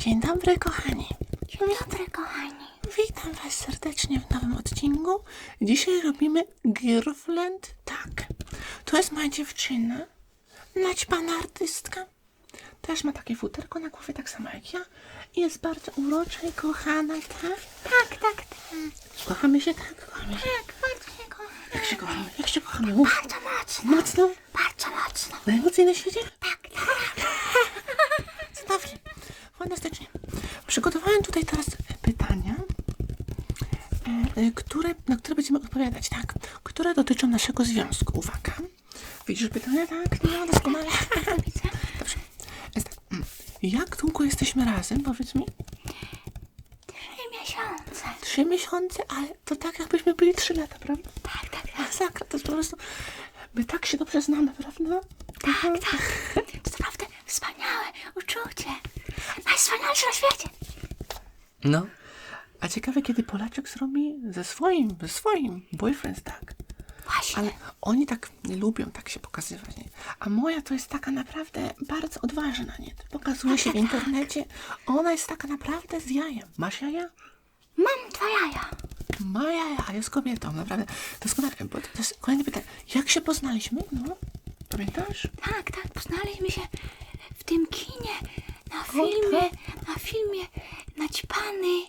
Dzień dobry, kochani. Dzień dobry, kochani. Witam Was serdecznie w nowym odcinku. Dzisiaj robimy Girlfriend Tak. To jest moja dziewczyna, naćpana artystka. Też ma takie futerko na głowie, tak samo jak ja. I jest bardzo urocza i kochana, tak? Tak, tak, tak. Kochamy się, tak? Kochamy się. Tak, bardzo się kocham. Jak się kochamy? Jak się kochamy? Mów. Bardzo mocno, Mocno? bardzo mocno. Najmocniej na świecie? Tak, tak. Fantastycznie. Przygotowałem tutaj teraz pytania, e, które, na które będziemy odpowiadać, tak? Które dotyczą naszego związku. Uwaga. Widzisz pytania? Tak? No, doskonale. Widzę. Dobrze. Jest tak. mm. Jak długo jesteśmy razem? Powiedz mi. Trzy miesiące. Trzy miesiące, ale to tak jakbyśmy byli trzy lata, prawda? Tak, tak, tak. Masakra, to jest po prostu... My tak się dobrze znamy, prawda? Tak, tak. To naprawdę wspaniałe uczucie. Najwspanialsze na świecie. No. A ciekawe, kiedy Polaczek zrobi ze swoim, ze swoim boyfriend, tak? Właśnie. Ale oni tak nie lubią tak się pokazywać. Nie? A moja to jest taka naprawdę bardzo odważna, nie? Pokazuje się w internecie. Ona jest taka naprawdę z jajem. Masz jaja? Mam dwa jaja. Ma jaja, a jest kobietą, naprawdę. Doskonale, bo to jest kolejne pytanie. Jak się poznaliśmy? No, pamiętasz? Tak, tak. Poznaliśmy się w tym kinie. Na filmie, na filmie naćpany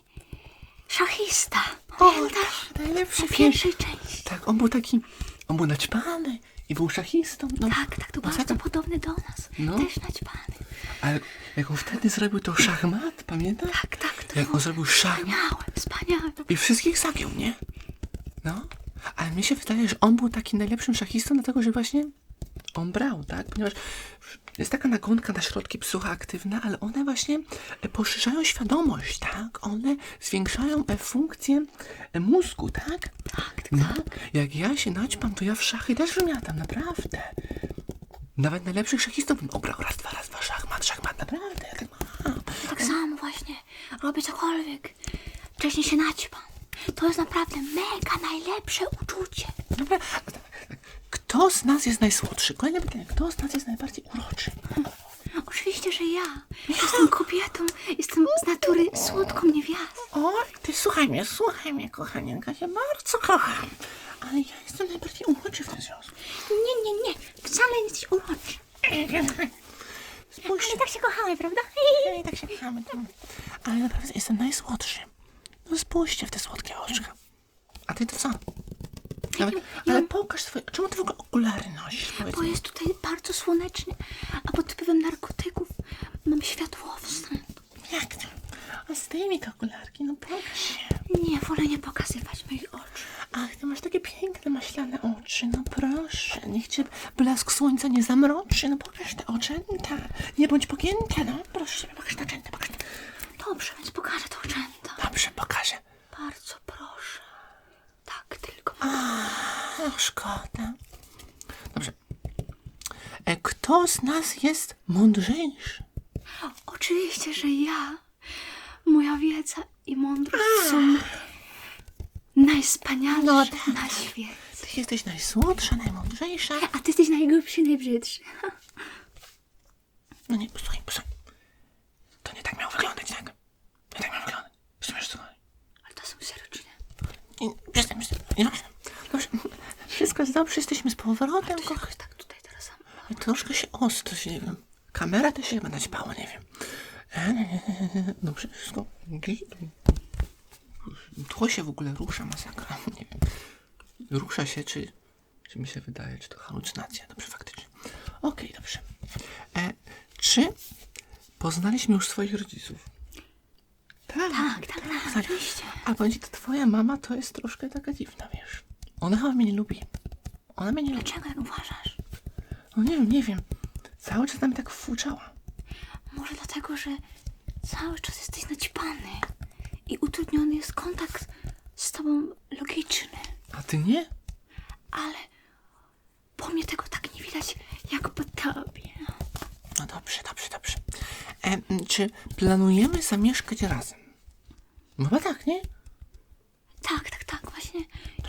szachista. Pamiętasz? najlepszy Na film. pierwszej części. Tak, on był taki, on był naćpany i był szachistą. No, Tak, tak, to bardzo masakra. podobny do nas. No. Też naćpany. Ale jak on wtedy zrobił to szachmat, pamiętasz? Tak, tak, to Jak on zrobił szachmat. Wspaniałe, wspaniałe. I wszystkich zagiął, nie? No. Ale mi się wydaje, że on był takim najlepszym szachistą, dlatego że właśnie on brał, tak? Ponieważ jest taka nagonka na środki psychoaktywne, ale one właśnie poszerzają świadomość, tak? One zwiększają e, funkcję e, mózgu, tak? Tak, tak, No. Jak ja się naćpam, to ja w szachy też wymiatam, naprawdę. Nawet najlepszych szachistów bym obrał raz, dwa, raz, dwa, szachmat, szachmat, naprawdę. Ja tak mam. tak samo właśnie. Robię cokolwiek. Wcześniej się naćpam. To jest naprawdę mega najlepsze uczucie. Dobra. Kto z nas jest najsłodszy? Kolejne pytanie. Kto z nas jest najbardziej uroczy? Oczywiście, że ja. Jestem kobietą, jestem z natury słodką niewiastą. Oj, ty słuchaj mnie, słuchaj mnie, kochanienka, ja bardzo kocham. Ale ja jestem najbardziej uroczy w tym związku. Nie, nie, nie. Wcale nie jesteś uroczy. Spójrzcie. Ale tak się kochamy, prawda? I tak się kochamy. no. Ale naprawdę jestem najsłodszy. No spójrzcie w te słodkie oczka. A ty to co? Nawet, ale pokaż swoje... Czemu ty w ogóle okulary nosisz? Powiedz Bo mi. jest tutaj bardzo słonecznie, a pod wpływem narkotyków mam światłowstręt. Jak to? A zdejmij te okularki, no pokaż się. Nie, wolę nie pokazywać moich oczu. Ach, ty masz takie piękne, maślane oczy. No proszę, niech cię blask słońca nie zamroczy. No pokaż te oczęta. Nie bądź pogięta, no. Proszę ciebie, pokaż te oczęta, pokaż te... Dobrze, więc pokażę to oczęta. Dobrze, pokażę. Bardzo proszę. Tak, tylko. No, szkoda. Dobrze. E, kto z nas jest mądrzejszy? Oczywiście, że ja, moja wiedza i mądrość są najwspanialsze No tak. na świecie. Ty jesteś najsłodsza, najmądrzejsza. A ty jesteś najgrubszy i najbrzydszy. No nie, posłuchaj, posłuchaj. To nie tak miało wyglądać, tak? Nie tak miało wyglądać. Rozumiesz, co? Ale to są sierociny. Nie, Przestań, przestań. Nie ważne. Dobrze. Dobrze, jesteśmy z powrotem, jakoś tak tutaj teraz sam. Troszkę się ostro, się, nie wiem. Kamera też się chyba naćpała, nie wiem. E, Dobrze, wszystko. Tło się w ogóle rusza, masakra. Nie wiem. Rusza się, czy, czy mi się wydaje, czy to halucynacja. Dobrze, faktycznie. Okej, dobrze. E, czy poznaliśmy już swoich rodziców? Tak, Tak, tak, tak, poznali- oczywiście. A będzie to twoja mama, to jest troszkę taka dziwna, wiesz. Ona chyba mnie nie lubi. Ona mnie nie lubi. Dlaczego tak uważasz? No nie wiem, nie wiem. Cały czas na mnie tak fuczała. Może dlatego, że cały czas jesteś naćpany i utrudniony jest kontakt z tobą logiczny. A ty nie? Ale po mnie tego tak nie widać, jak po tobie. No dobrze, dobrze, dobrze. E, m, czy planujemy zamieszkać razem? No chyba tak, nie? Tak, tak, tak, właśnie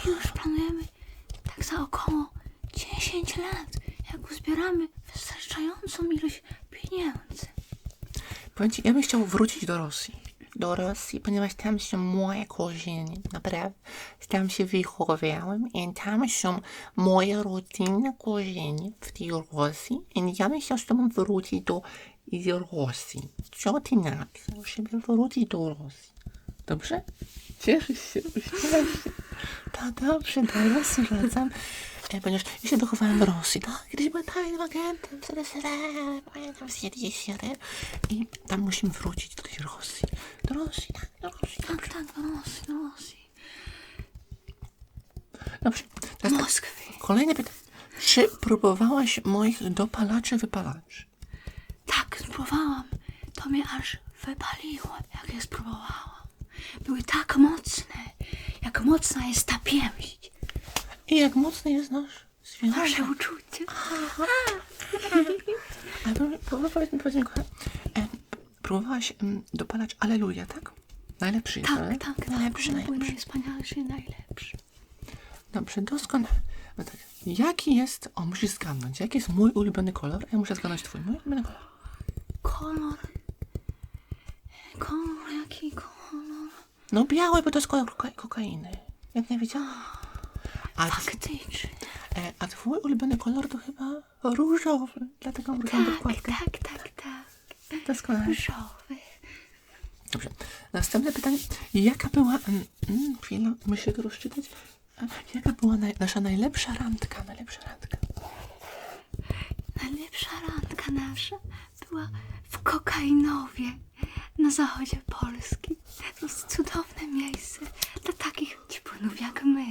już planujemy tak za około 10 lat, jak uzbieramy wystarczającą ilość pieniędzy. Powiem ci, ja bym chciał wrócić do Rosji. Do Rosji, ponieważ tam są moje korzenie, naprawdę. Tam się wychowałem i tam są moje rodzinne korzenie w tej Rosji. I ja bym chciał z tobą wrócić do Rosji. Co ty na to, żeby wrócić do Rosji? Dobrze? Cieszysz się, uśmiechasz się. Tak, dobrze, do Rosji wracam. Ponieważ ja się wychowałem w Rosji, tak? Kiedyś byłem tajnym agentem pamiętam z. I tam musimy wrócić do tej Rosji. Do Rosji, tak, do Rosji. Tak, tak, do Rosji, do Rosji. Dobrze, teraz tak. Kolejne pytanie. Czy próbowałaś moich dopalaczy, wypalaczy? Tak, spróbowałam. To mnie aż wypaliło, jak je spróbowałam. Były tak mocne, jak mocna jest ta pięść. I jak mocno je znasz? Zwierzę? Nasze uczucie. Ale po- po- powiedz mi, powiedz mi, kochana, e, próbowałaś dopalać Aleluja, tak? Najlepszy jest, Tak, ale- tak, tak. Najlepszy, najlepszy. najwspanialszy najlepszy. Dobrze, doskonale. No tak. Jaki jest, o musisz zgadnąć, jaki jest mój ulubiony kolor? Ja muszę zgadnąć twój, mój ulubiony kolor. Kolor. Kolor, jaki kolor? No biały, bo to jest kolor koka kokainy. Jak nie wiedziałam. A, Faktycznie. e, a twój ulubiony kolor to chyba różowy, dlatego różową Tak, dokładkę. tak, tak, tak. Doskonale. Różowy. Dobrze. Następne pytanie. Jaka była. Mm, mm, chwila, muszę to rozczytać. E, Jaka była naj, nasza najlepsza randka? Najlepsza randka. Najlepsza randka nasza była w Kokainowie na zachodzie Polski. To jest cudowne miejsce dla takich ćpunów jak my.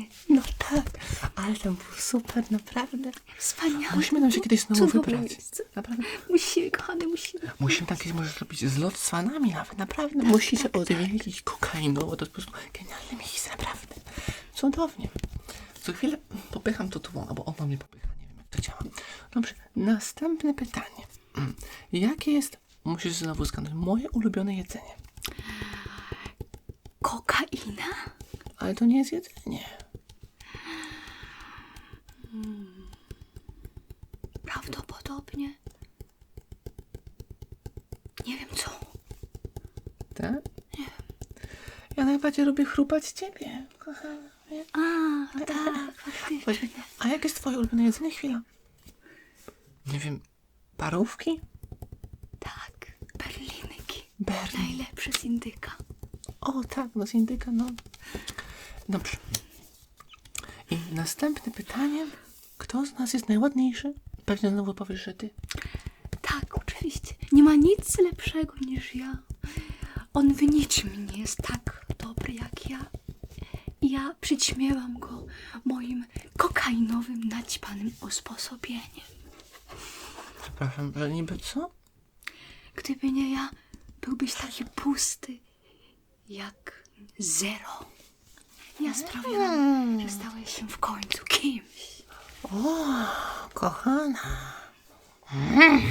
Tak, ale tam był super, naprawdę. Wspaniale. Musimy tam się kiedyś znowu Cudowne wybrać. miejsce. Naprawdę. Musimy, kochany, musimy. Musimy tam kiedyś może zrobić zlot z fanami nawet. Naprawdę musicie odwiedzić kokainowo. To jest po prostu genialne miejsce, naprawdę. Cudownie. Co chwilę popycham to tłą, albo ono mnie popycha. Nie wiem, jak to działa. Dobrze, następne pytanie. Mm, Jakie jest, musisz znowu zgadnąć, moje ulubione jedzenie? Kokaina? Ale to nie jest jedzenie. Prawdopodobnie. Nie wiem co. Tak? Ja najbardziej lubię chrupać ciebie, kochana. Nie? A, no tak, faktycznie. A jakie jest twoje ulubione jedzenie? Chwila. Nie wiem, parówki? Tak, berlinyki. Berlin. Najlepsze z indyka. O tak, no z indyka, no. Dobrze. I następne pytanie. Kto z nas jest najładniejszy? Pewnie znowu powiesz, że ty. Tak, oczywiście. Nie ma nic lepszego niż ja. On w niczym nie jest tak dobry jak ja. I Ja przyćmiewam go moim kokainowym, naćpanym usposobieniem. Przepraszam, ale niby co? Gdyby nie ja, byłbyś taki pusty jak zero. Ja sprawiłam, że stałeś się w końcu kimś. Kochana. Mm.